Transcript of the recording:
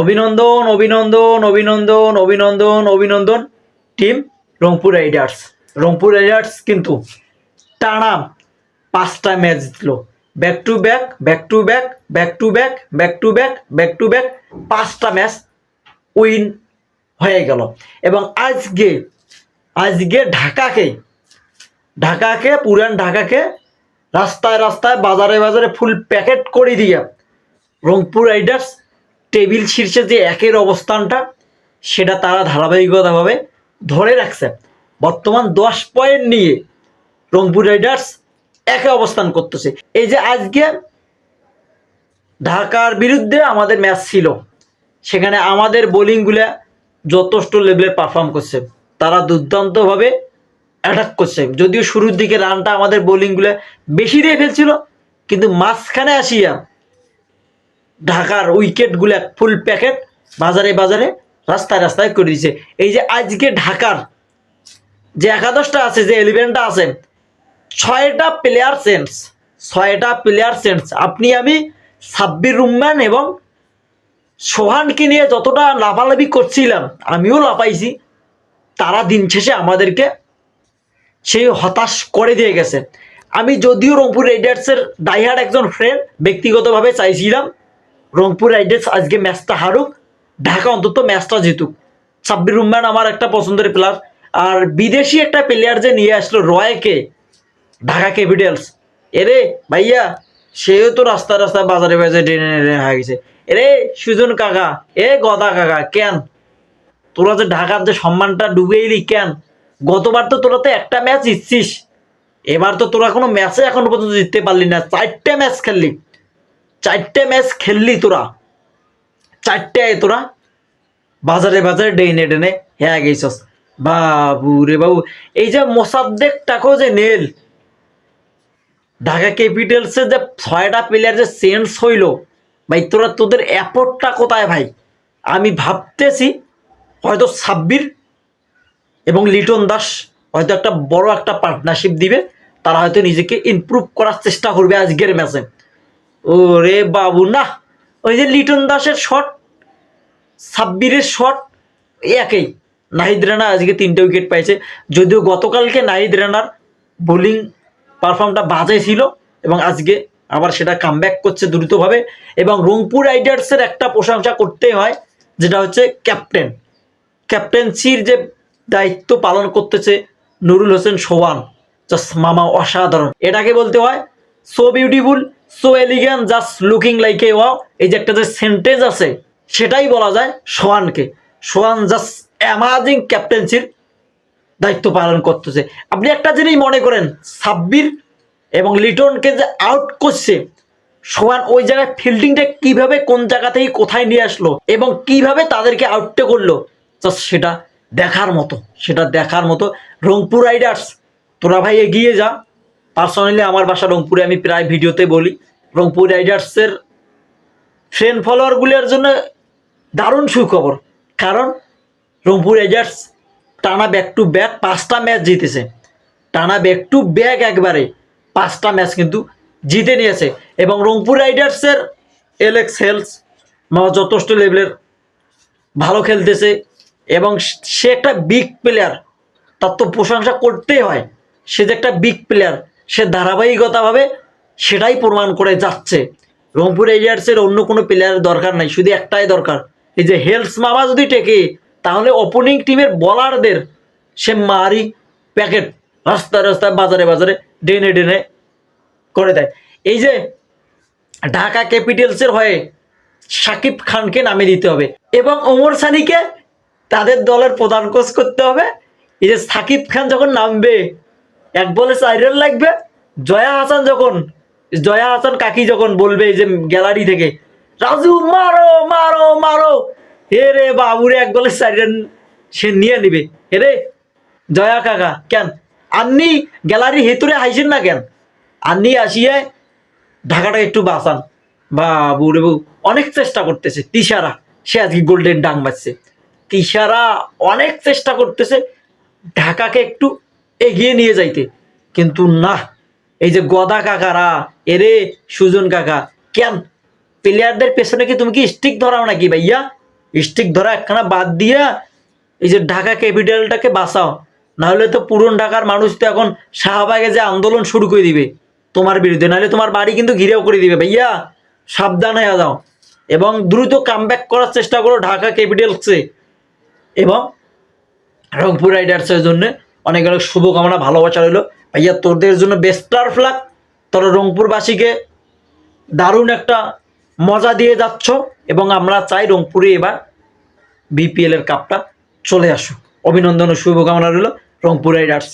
অভিনন্দন অভিনন্দন অভিনন্দন অভিনন্দন অভিনন্দন। Team Rangpur Riders Rangpur Riders কিন্তু টানা পাঁচটা ম্যাচ জিতল। Back to back back to back back to back back to back back to back পাঁচটা ম্যাচ উইন হয়ে গেল। এবং আজকে আজকে ঢাকাকে ঢাকাকে, পুরান ঢাকাকে রাস্তায় রাস্তায়, বাজারে বাজারে ফুল প্যাকেট করে দিয়ে রংপুর রাইডার্স টেবিল শীর্ষে যে একের অবস্থানটা, সেটা তারা ধারাবাহিকতাভাবে ধরে রাখছে। বর্তমান দশ পয়েন্ট নিয়ে রংপুর রাইডার্স একে অবস্থান করতেছে। এই যে আজকে ঢাকার বিরুদ্ধে আমাদের ম্যাচ ছিল, সেখানে আমাদের বোলিংগুলা যথেষ্ট লেভেলের পারফর্ম করছে। তারা দুর্দান্তভাবে অ্যাটাক করছে। যদিও শুরুর দিকে রানটা আমাদের বোলিংগুলো বেশি দিয়ে ফেলছিল, কিন্তু মাঝখানে আসিয়া ঢাকার উইকেটগুলো ফুল প্যাকেট বাজারে বাজারে রাস্তায় রাস্তায় করে দিয়েছে এই যে আজকে ঢাকার যে একাদশটা আছে, যে এলিভেনটা আছে, ছয়টা প্লেয়ার সেন্স ছয়টা প্লেয়ার সেন্স আপনি আমি সাব্বির রুম্মান এবং সোহানকে নিয়ে যতটা লাফালাফি করছিলাম, আমিও লাফাইছি। তারা দিন শেষে আমাদেরকে সেই হতাশ করে দিয়ে গেছে। আমি যদিও রংপুর রাইডার্সের ডাইহার্ড একজন ফ্রেন্ড ব্যক্তিগতভাবে চাইছিলাম রংপুর রাইডার্স আজকে ম্যাচটা হারুক, ঢাকা অন্তত ম্যাচটা জিতুক। সাব্বির রহমান আমার একটা পছন্দের প্লেয়ার আর বিদেশি একটা প্লেয়ার যে নিয়ে আসলো রয়কে, ঢাকা ক্যাপিটালস। এরে ভাইয়া, সেও তো রাস্তা রাস্তায় বাজারে বাজারে ডেনে ডেনে হয়ে গেছে। এরে সুজন কাকা, এ গদা কাকা, কেন? তোরা যে ঢাকার যে সম্মানটা ডুবে এলি কেন? গতবার তো তোরা তো একটা ম্যাচ জিতছিস। এবার তো তোরা কোনো ম্যাচে এখনও পর্যন্ত জিততে পারলি না। চারটে ম্যাচ খেললি। চারটে ম্যাচ খেললি তোরা। চারটায় তোরা। বাজারে বাজারে ডেনে ডেনে হ্যাঁ গেছস বাবু রে বাবু, এই যে মোসাদ্দেক টাকো যে নেল, ঢাকা ক্যাপিটালসের যে ছয়টা প্লেয়ার যে চেঞ্জ হইল, ভাই তোরা তোদের অ্যাপোর্টটা কোথায় ভাই? আমি ভাবতেছি হয়তো সাব্বির এবং লিটন দাস হয়তো একটা বড় একটা পার্টনারশিপ দিবে, তারা হয়তো নিজেকে ইমপ্রুভ করার চেষ্টা করবে আজকের ম্যাচে ও রে বাবু, না, ওই যে লিটন দাসের শট সাব্বিরের শট একই। নাহিদ রানা আজকে তিনটে উইকেট পাইছে। যদিও গতকালকে নাহিদ রানার বোলিং পারফর্মটা বাজে ছিল এবং আজকে আবার সেটা কামব্যাক করছে দ্রুতভাবে এবং রংপুর রাইডার্সের একটা প্রশংসা করতেই হয়, যেটা হচ্ছে ক্যাপ্টেন ক্যাপ্টেন্সির যে দায়িত্ব পালন করতেছে নুরুল হোসেন সোহান জাস্ট মামা অসাধারণ। এটাকে বলতে হয় so beautiful so elegant just looking like a wow এই যে একটা যে সেন্টেন্স আছে, সেটাই বলা যায় সোহানকে সোয়ান জাস্ট অ্যামাজিং ক্যাপ্টেন্সির দায়িত্ব পালন করতেছে। আপনি একটা জিনিস মনে করেন, সাব্বির এবং লিটনকে যে আউট করছে, সোয়ান ওই জায়গায় ফিল্ডিংটা কীভাবে কোন জায়গা থেকে কোথায় নিয়ে আসলো এবং কীভাবে তাদেরকে আউটটা করল জাস্ট সেটা দেখার মতো, সেটা দেখার মতো। রংপুর রাইডার্স তোরা ভাই এগিয়ে যা। পার্সোনালি আমার বাসা রংপুরে, আমি প্রায় ভিডিওতে বলি। রংপুর রাইডার্সের ফ্রেন্ড ফলোয়ারগুলোর জন্য দারুণ সুখবর। কারণ রংপুর রাইডার্স টানা ব্যাক টু ব্যাক পাঁচটা ম্যাচ জিতেছে। টানা ব্যাক টু ব্যাক একবারে পাঁচটা ম্যাচ কিন্তু জিতে নিয়েছে। এবং রংপুর রাইডার্সের এলেক্স হেলস যথেষ্ট লেভেলের ভালো খেলতেছে। এবং সে একটা বিগ প্লেয়ার তার তো প্রশংসা করতেই হয়। সে যে একটা বিগ প্লেয়ার সে ধারাবাহিকতাভাবে সেটাই প্রমাণ করে যাচ্ছে। রংপুর রাইডার্সের অন্য কোনো প্লেয়ারের দরকার নাই, শুধু একটাই দরকার। এই যে হেলস মামা যদি টেকে, তাহলে ওপেনিং টিমের বলারদের সে মারি প্যাকেট রাস্তায় রাস্তায় বাজারে বাজারে ডেনে ডেনে করে দেয়। এই যে ঢাকা ক্যাপিটালসের হয়ে সাকিব খানকে নামিয়ে দিতে হবে এবং ওমর সানিকে তাদের দলের প্রধান কোচ করতে হবে। এই যে সাকিব খান যখন নামবে এক বলে রান লাগবে। জয়া হাসান যখন, জয়া হাসান কাকি যখন বলবে যে গ্যালারি থেকে, রাজু, মারো মারো মারো। হে রে বাবুরে এক বলে চার সে নিয়ে নিবে। হে রে, জয়া কাকা, কেন? আপনি গ্যালারি হেতুরে হাইছেন না কেন? আপনি আসিয়ে ঢাকাটা একটু বাঁচান। বাবু রে বাবু অনেক চেষ্টা করতেছে। তিশারা, সে আজকে গোল্ডেন ডাং বাজছে। তিশারা অনেক চেষ্টা করতেছে। ঢাকাকে একটু এগিয়ে নিয়ে যাইতে। কিন্তু না, এই যে গদা কাকারা, এরে সুজন কাকা, কেন? প্লেয়ারদের পেছনে কি তুমি কি স্টিক ধরাও নাকি ভাইয়া? স্টিক ধরা একখানা বাদ দিয়া এই যে ঢাকা ক্যাপিটালটাকে বাঁচাও। নাহলে তো পুরন ঢাকার মানুষ তো এখন শাহবাগে যে আন্দোলন শুরু করে দিবে তোমার বিরুদ্ধে। নাহলে তোমার বাড়ি কিন্তু ঘিরেও করে দিবে ভাইয়া। সাবধান হয়ে যাও। এবং দ্রুত কামব্যাক করার চেষ্টা করো ঢাকা ক্যাপিটালসে এবং রংপুর রাইডার্সের জন্য। অনেক অনেক শুভকামনা, ভালোবাসা রইল। ভাইয়া, তোদের জন্য বেস্টার ফ্লাগ তোরা রংপুরবাসীকে দারুণ একটা মজা দিয়ে যাচ্ছ এবং আমরা চাই রংপুরে এবার বিপিএল এর কাপটা চলে আসুক। অভিনন্দন ও শুভকামনা রইল রংপুর রাইডার্স